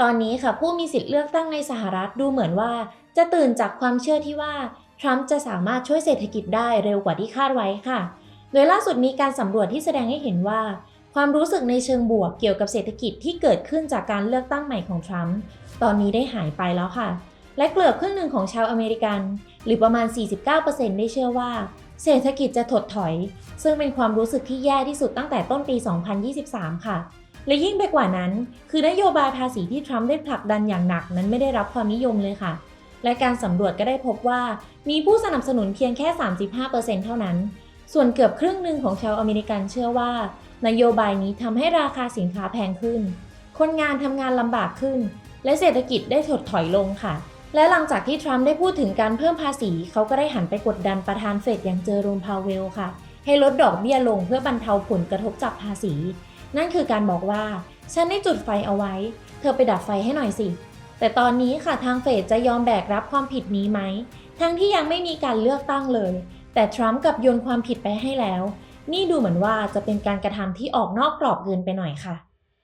ตอนนี้ค่ะผู้มีสิทธิ์เลือกตั้งในสหรัฐดูเหมือนว่า จะตื่นจากความเชื่อที่ว่า ทรัมป์จะสามารถช่วยเศรษฐกิจได้เร็วกว่าที่คาดไว้ค่ะ โดยล่าสุดมีการสำรวจที่แสดงให้เห็นว่า ความรู้สึกในเชิงบวกเกี่ยวกับเศรษฐกิจที่เกิดขึ้นจากการเลือกตั้งใหม่ของทรัมป์ตอนนี้ได้หายไปแล้วค่ะ และเกือบครึ่งหนึ่งของชาวอเมริกัน หรือประมาณ 49%ได้เชื่อว่า เศรษฐกิจจะถดถอย ซึ่งเป็นความรู้สึกที่แย่ที่สุดตั้งแต่ต้นปี 2023 ค่ะ และยิ่งไปกว่านั้น คือนโยบายภาษีที่ทรัมป์ได้ผลักดันอย่างหนักนั้นไม่ได้รับความนิยมเลยค่ะ และการสำรวจก็ได้พบว่า มีผู้สนับสนุนเพียงแค่ 35%เท่านั้น ส่วนเกือบครึ่งหนึ่งของชาวอเมริกันเชื่อว่า นโยบายนี้ทำให้ราคาสินค้าแพงขึ้น คนงานทำงานลำบากขึ้น และเศรษฐกิจได้ถดถอยลงค่ะและหลังจากที่ทรัมป์ได้พูดถึงการเพิ่มภาษี เขาก็ได้หันไปกดดันประธานเฟดอย่างเจอโรมพาวเวลค่ะ ให้ลดดอกเบี้ยลงเพื่อบรรเทาผลกระทบจากภาษี นั่นคือการบอกว่า ฉันได้จุดไฟเอาไว้ เธอไปดับไฟให้หน่อยสิ แต่ตอนนี้ค่ะทางเฟดจะยอมแบกรับความผิดนี้ไหม ทั้งที่ยังไม่มีการเลือกตั้งเลย แต่ทรัมป์กับโยนความผิดไปให้แล้ว นี่ดูเหมือนว่าจะเป็นการกระทำที่ออกนอกกรอบเกินไปหน่อยค่ะ